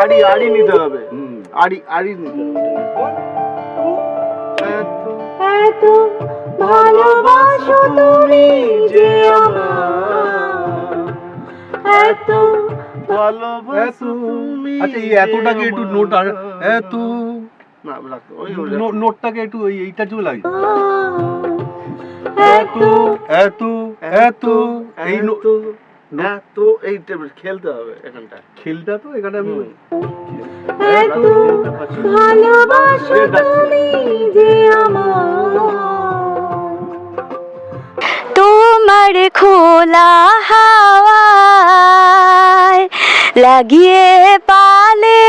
আড়ি আড়ি নিতে হবে। আড়ি আড়ি নিতে এত ভালোবাসো তুমি যে এত ভালোবাসো তুমি আচ্ছা এই এতটাকে একটু নোট আর এত। নোটটাকে একটু ওই এইটা চলে লাগে এত এত এত এই নো- এত এই টেবিল খেলতে হবে এখানটা। খেলটা তো এখানে আমি ভালোবাসো তুমি যে তোমার খোলা হাওয়ায় লাগিয়ে পালে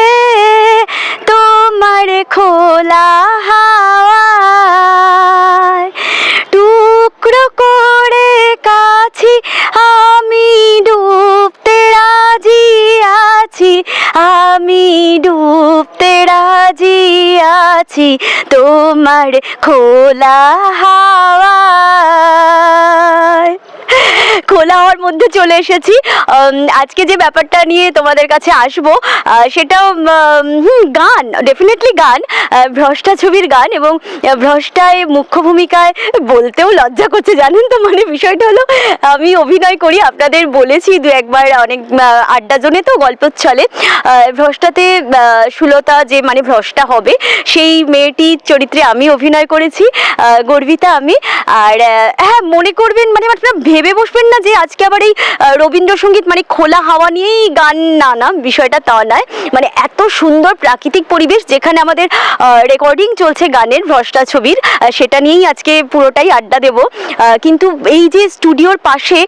তোমার খোলা হাওয়ায় ডুবতে রাজি আছি আমি ডুবতে রাজি আছি তোমার খোলা হাওয়ায়। খোলা হওয়ার মধ্যে চলে এসেছি। আজকে যে ব্যাপারটা নিয়ে তোমাদের কাছে আসব সেটা গান ডেফিনেটলি গান ভ্রষ্টা ছবির গান এবং ভ্রষ্টায় মুখ্য ভূমিকায় বলতেও লজ্জা করছে, জানেন তো? মানে বিষয়টা হলো, আমি অভিনয় করি, আপনাদের বলেছি দু একবার অনেক আড্ডা জনে তো গল্প চলে ভ্রষ্টাতে সুলতা যে মানে ভ্রষ্টা হবে, সেই মেয়েটির চরিত্রে আমি অভিনয় করেছি গর্বিতা আমি। আর হ্যাঁ মনে করবেন মানে আপনারা ভেবে বসবেন না যে আজকে আবার এই রবীন্দ্রসঙ্গীত মানে খোলা হাওয়া নিয়েই গান না না, বিষয়টা তা নয়। মানে এত সুন্দর প্রাকৃতিক পরিবেশ যেখানে আমাদের রেকর্ডিং চলছে গানের ভ্রষ্টা ছবির সেটা নিয়েই আজকে পুরোটাই আড্ডা দেব। কিন্তু এই যে স্টুডিওর পাশে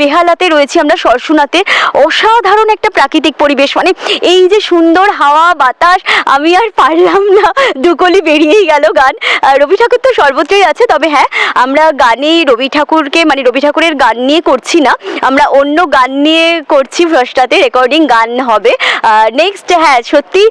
বেহালাতে রয়েছি আমরা সরসুনাতে, অসাধারণ একটা প্রাকৃতিক পরিবেশ। মানে এই যে সুন্দর হাওয়া, বাতাস, আমি আর পারলাম না দুকলি বেরিয়েই গেল গান। রবি ঠাকুর তো সর্বত্রই আছে, তবে হ্যাঁ আমরা গানে রবি ঠাকুরকে মানে রবি ঠাকুরের গান নিয়ে করছি না। আমরা অন্য গান নিয়ে করছি ভ্রষ্টাতে রেকর্ডিং গান হবে। নেক্সট হ্যাঁ সত্যি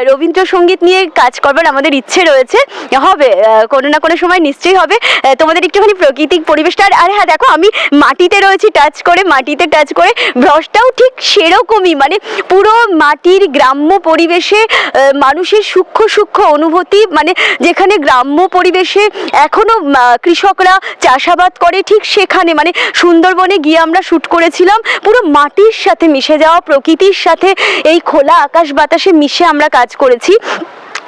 রবীন্দ্রসঙ্গীত নিয়ে কাজ করবার আমাদের ইচ্ছে রয়েছে। হবে কোনো না কোনো সময় নিশ্চয়ই হবে। তোমাদের একটুখানি প্রাকৃতিক পরিবেশটা, আর- হ্যাঁ দেখো, আমি মাটিতে রয়েছি টাচ করে, মাটিতে টাচ করে ভ্রসটাও ঠিক সেরকমই। মানে পুরো মাটির গ্রাম্য পরিবেশে মানুষের সূক্ষ্ম সূক্ষ্ম অনুভূতি মানে যেখানে গ্রাম্য পরিবেশে এখনও কৃষকরা চাষাবাদ করে ঠিক সেখানে। মানে সুন্দরবনে গিয়ে আমরা শ্যুট করেছিলাম। পুরো মাটির সাথে মিশে যাওয়া, প্রকৃতির সাথে এই খোলা আকাশ বাতাসে মিশে আমরা কাজ করেছি।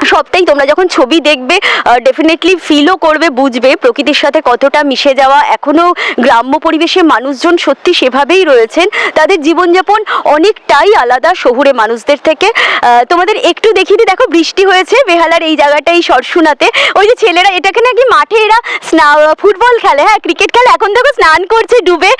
সবটাই তোমরা যখন ছবি দেখবে ডেফিনেটলি ফিলও করবে বুঝবে প্রকৃতির সাথে কতটা মিশে যাওয়া। এখনও গ্রাম্য পরিবেশে মানুষজন সত্যি সেভাবেই রয়েছেন। তাদের জীবনযাপন অনেকটাই আলাদা শহুরে মানুষদের থেকে। তোমাদের একটু দিই, দেখো বৃষ্টি হয়েছে বেহালার এই জায়গাটাই সরসুনাতে। ওই যে ছেলেরা এটাকে নাকি মাঠে এরা স্না- ফুটবল খেলে হ্যাঁ ক্রিকেট খেলে। এখন দেখো স্নান করছে ডুবে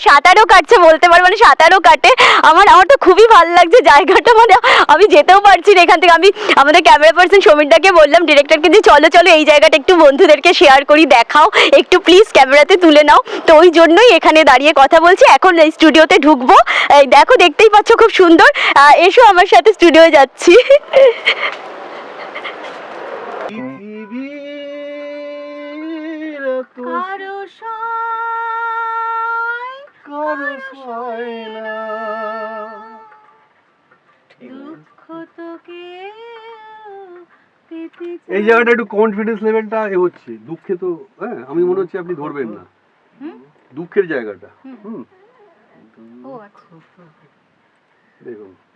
সাঁতারও কাটছে বলতে পারো মানে সাঁতারও কাটে। আমার আমার তো খুবই ভালো লাগছে জায়গাটা মানে আমি যেতেও পারছি না এখান থেকে। আমি আমাদের ক্যামেরা পার্সন সমীরদাকে বললাম ডিরেক্টরকে যে চলো চলো এই জায়গাটা একটু বন্ধুদেরকে শেয়ার করি দেখাও। একটু প্লিজ ক্যামেরাতে তুলে নাও। তো ওই জন্যই এখানে দাঁড়িয়ে কথা বলছি। এখন এই স্টুডিওতে ঢুকবো। এই দেখো দেখতেই পাচ্ছ খুব সুন্দর। এসো আমার সাথে স্টুডিও যাচ্ছি। পৃথিবীর এত কারও কারও না। দুঃখ তোকে এই জায়গাটা একটু কনফিডেন্স লেভেলটা এ হচ্ছে। দুঃখে তো হ্যাঁ আমি মনে হচ্ছে আপনি ধরবেন না। দুঃখের জায়গাটা হুম। দেখুন। আহ,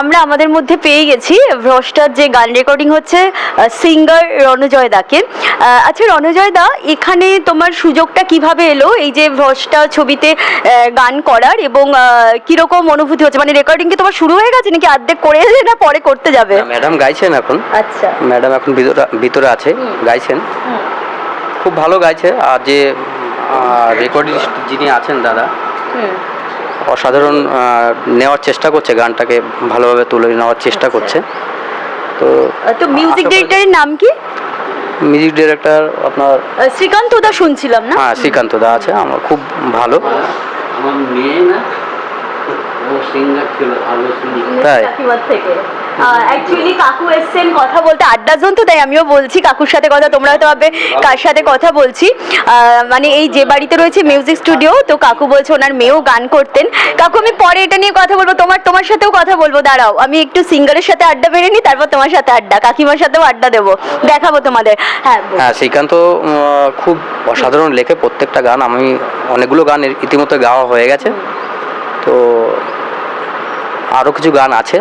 আমরা আমাদের মধ্যে পেয়ে গেছি। ভ্রষ্টার যে গান রেকর্ডিং হচ্ছে সিঙ্গার রণজয় দাকে। আচ্ছা রণজয় দা এখানে তোমার সুযোগটা কীভাবে এলো? এই যে ভ্রষ্টা ছবিতে গান করার এবং কীরকম অনুভূতি হচ্ছে? মানে রেকর্ডিং কি তোমার শুরু হয়ে গেছে নাকি আর্ধেক করে এলে না পরে করতে যাবে? ম্যাডাম গাইছেন এখন। আচ্ছা। ম্যাডাম এখন ভিতরে ভিতরে আছে গাইছেন। খুব ভালো গাইছে। আর যে রেকর্ডিস্ট যিনি আছেন দাদা অসাধারণ নেওয়ার চেষ্টা করছে গানটাকে ভালোভাবে তুলে নেওয়ার চেষ্টা করছে। তো তো মিউজিক ডিরেক্টরের নাম কি? মিউজিক ডিরেক্টর আপনার শ্রীকান্ত দা শুনছিলাম না? হ্যাঁ শ্রীকান্ত দা আছে আমার খুব ভালো। আমার মেয়ে না ও সিঙ্গার ছিল ভালো সিঙ্গার। তাই? থেকে। অ্যাকচুয়ালি কাকু এসছেন কথা বলতে আড্ডা জন তো, তাই আমিও বলছি কাকুর সাথে কথা, তোমরা হয়তো ভাববে কার সাথে কথা বলছি। মানে এই যে বাড়িতে রয়েছে মিউজিক স্টুডিও তো কাকু বলছে ওনার মেয়েও গান করতেন। কাকু, আমি পরে এটা নিয়ে কথা বলব, তোমার তোমার সাথেও কথা বলব, দাঁড়াও। আমি একটু সিঙ্গারের সাথে আড্ডা মেরে নিই, তারপর তোমার সাথে আড্ডা, কাকিমার সাথেও আড্ডা দেবো। দেখাবো তোমাদের। হ্যাঁ হ্যাঁ শ্রীকান্ত খুব অসাধারণ লেখে প্রত্যেকটা গান। আমি অনেকগুলো গান ইতিমধ্যে গাওয়া হয়ে গেছে। তো আরও কিছু গান আছে।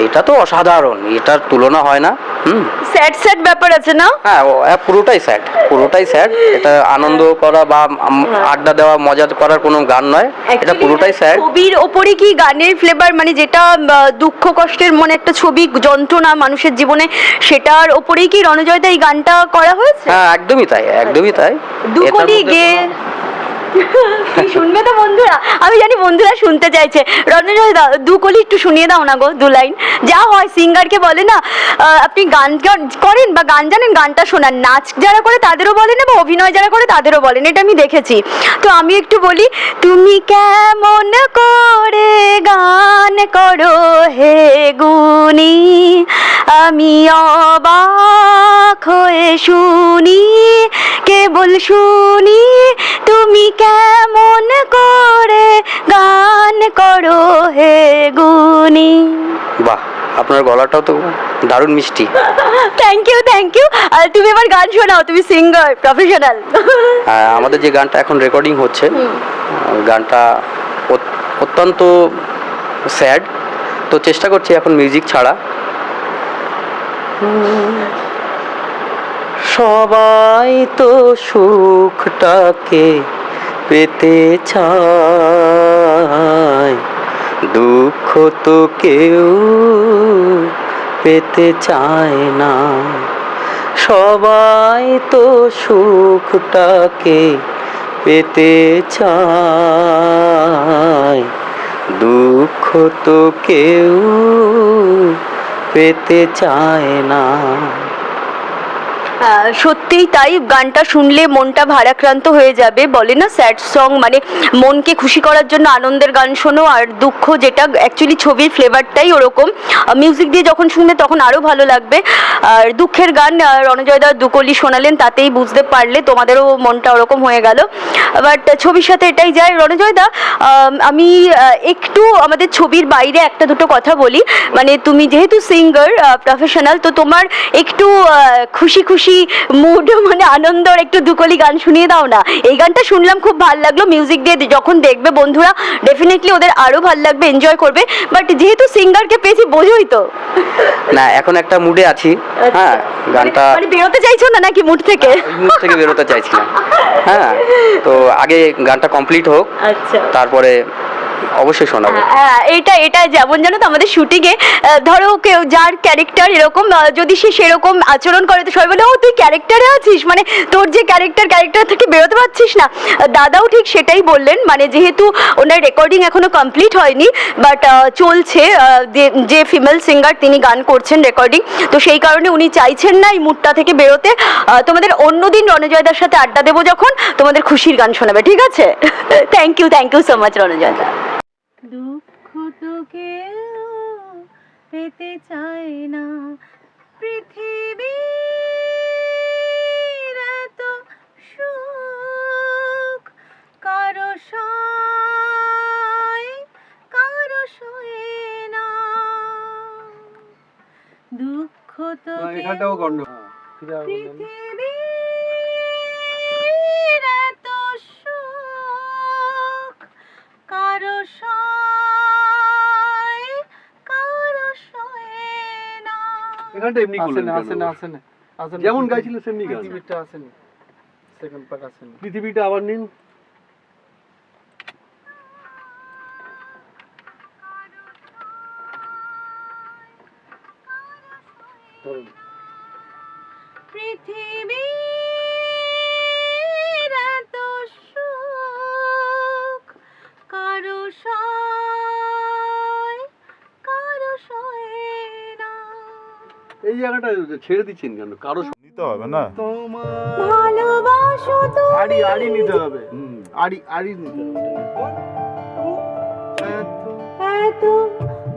এটা তো অসাধারণ এটার তুলনা হয় না হুম। স্যাড স্যাড ব্যাপার আছে না? হ্যাঁ ও, হ্যাঁ, পুরোটাই স্যাড পুরোটাই স্যাড এটা আনন্দ করা বা আম- আড্ডা দেওয়া মজা করার কোনো গান নয় এটা Actually, পুরোটাই স্যাড ছবির ওপরে কি গানের ফ্লেভার মানে যেটা আহ, দুঃখ কষ্টের মনে একটা ছবি যন্ত্রণা মানুষের জীবনে সেটার ওপরেই কি রণজয়দা এই গানটা করা হয়েছে? হ্যাঁ একদমই তাই একদমই তাই। দুকলি এটার মধ্যে গে কোনো- শুনবে তো বন্ধুরা? আমি জানি বন্ধুরা শুনতে চাইছে। রণজয় দা দুকলি একটু শুনিয়ে দাও না গো, দু লাইন। যা হয়, সিঙ্গারকে বলে না আপনি গান করেন বা গান জানেন, গানটা শোনান। নাচ যারা করে তাদেরও বলেন বা অভিনয় যারা করে তাদেরও বলেন এটা আমি দেখেছি। তো আমি একটু বলি, তুমি কেমন করে গান করো হে গুনি আমি অবাক হয়ে শুনি, কেবল শুনি তুমি কেমন করে গান করো হে গুনি বাহ আপনার গলাটাও তো দারুণ মিষ্টি। থ্যাংক ইউ থ্যাংক ইউ আর তুমি এবার গান শোনাও তুমি সিঙ্গার প্রফেশনাল আর আমাদের যে গানটা এখন রেকর্ডিং হচ্ছে গানটা অত্যন্ত স্যাড তো চেষ্টা করছি এখন মিউজিক ছাড়া। সবাই তো সুখটাকে পেতে চায় দুঃখ তো কেউ পেতে চায় না। সবাই তো সুখটাকে পেতে চায়। দুঃখ তো কেউ পেতে চায় না। সত্যিই তাই গানটা শুনলে মনটা ভারাক্রান্ত হয়ে যাবে, বলে না স্যাড সং মানে মনকে খুশি করার জন্য আনন্দের গান শোনো, আর দুঃখ যেটা অ্যাকচুয়ালি ছবির ফ্লেভারটাই ওরকম। মিউজিক দিয়ে যখন শুনবে তখন আরও ভালো লাগবে। আর দুঃখের গান রণজয়দা দুকলি শোনালেন, তাতেই বুঝতে পারলে তোমাদেরও মনটা ওরকম হয়ে গেল। বাট ছবির সাথে এটাই যায় রণজয়দা আমি একটু আমাদের ছবির বাইরে একটা দুটো কথা বলি। মানে তুমি যেহেতু সিঙ্গার প্রফেশনাল তো তোমার একটু খুশি খুশি খুশি মুড মানে আনন্দর একটু দুকলি গান শুনিয়ে দাও না। এই গানটা শুনলাম খুব ভালো লাগল মিউজিক দিয়ে যখন দেখবে বন্ধুরা ডেফিনেটলি ওদের আরও ভালো লাগবে এনজয় করবে। বাট যেহেতু সিঙ্গারকে পেয়েছি বোঝোই তো। না এখন একটা মুডে আছি। হ্যাঁ গানটা মানে- মানে বেরোতে চাইছো না নাকি মুড থেকে? মুড থেকে বেরোতে চাইছিলাম। হ্যাঁ তো আগে গানটা কমপ্লিট হোক। আচ্ছা। তারপরে অবশ্যই শোনাবো। হ্যাঁ এটা এটা যেমন জানো তো আমাদের শুটিংয়ে ধরো কেউ, যার ক্যারেক্টার এরকম যদি সে সেরকম আচরণ করে, তো সবাই বলে, ও, তুই ক্যারেক্টারে আছিস? মানে তোর যে ক্যারেক্টার ক্যারেক্টার থেকে বেরোতে পারছিস না। দাদাও ঠিক সেটাই বললেন। মানে যেহেতু ওনার রেকর্ডিং এখনও কমপ্লিট হয়নি বাট চলছে যে- ফিমেল সিঙ্গার তিনি গান করছেন রেকর্ডিং তো সেই কারণে উনি চাইছেন না এই মুডটা থেকে বেরোতে। তোমাদের অন্যদিন রণজয়দার সাথে আড্ডা দেবো যখন, তোমাদের খুশির গান শোনাবে, ঠিক আছে? Thank you thank you so much রণজয়দা। তো কেউ পেতে চায় না। পৃথিবীর এত সুখ কারও সয় কারও সয়ে না। দুঃখ তো না, এখানটা এমনি করলেন কেন? যেমন গাইছিল সেমনি গান। পৃথিবীটা আবার নিন। পৃথিবীর এই জায়গাটা ছেড়ে দিচ্ছেন কেন? কারও নিতে হবে না? তোমার ভালোবাসো আড়ি আড়ি নিতে হবে। হুম। আড়ি আড়ি নিতে হবে। এত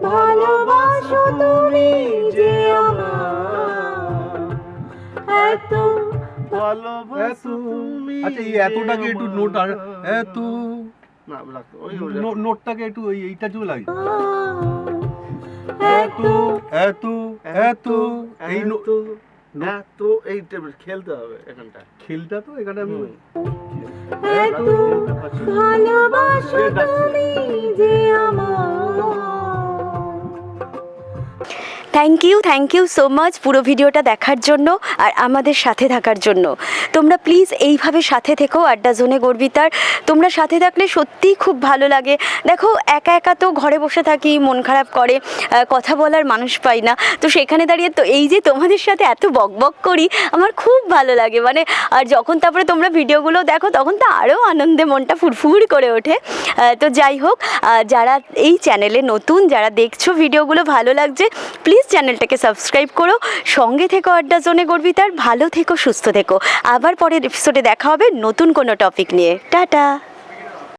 ভালোবাসো তুমি যে আমার এত ভালোবাসো তুমি আচ্ছা এই এতটাকে একটু নোট আর এত না লাগতো ওই নোটটাকে একটু ওই এইটা জন্য লাগে এত এত এত এই নো- তো এত এই টেবিল খেলতে হবে এখানটা খেলটা তো এখানে আমি। এত ভালোবাসো তুমি যে আমার। Thank you thank you so much পুরো ভিডিওটা দেখার জন্য আর আমাদের সাথে থাকার জন্য। তোমরা প্লিজ এইভাবে সাথে থেকো, আড্ডা জোনে গর্বিতার। তোমরা সাথে থাকলে সত্যিই খুব ভালো লাগে। দেখো, একা একা তো ঘরে বসে থাকি, মন খারাপ করে কথা বলার মানুষ পাই না। তো সেখানে দাঁড়িয়ে তো এই যে তোমাদের সাথে এত বক বক করি, আমার খুব ভালো লাগে। মানে আর যখন তারপরে তোমরা ভিডিওগুলো দেখো, তখন তো আরও আনন্দে মনটা ফুরফুর করে ওঠে। তো যাই হোক যারা এই চ্যানেলে নতুন, যারা দেখছ ভিডিওগুলো ভালো লাগছে প্লিজ চ্যানেলটাকে সাবস্ক্রাইব করো। সঙ্গে থেকো আড্ডা জোনে গর্বিতার, ভালো থেকো, সুস্থ থেকো। আবার পরের এপিসোডে দেখা হবে নতুন কোনো টপিক নিয়ে। টাটা!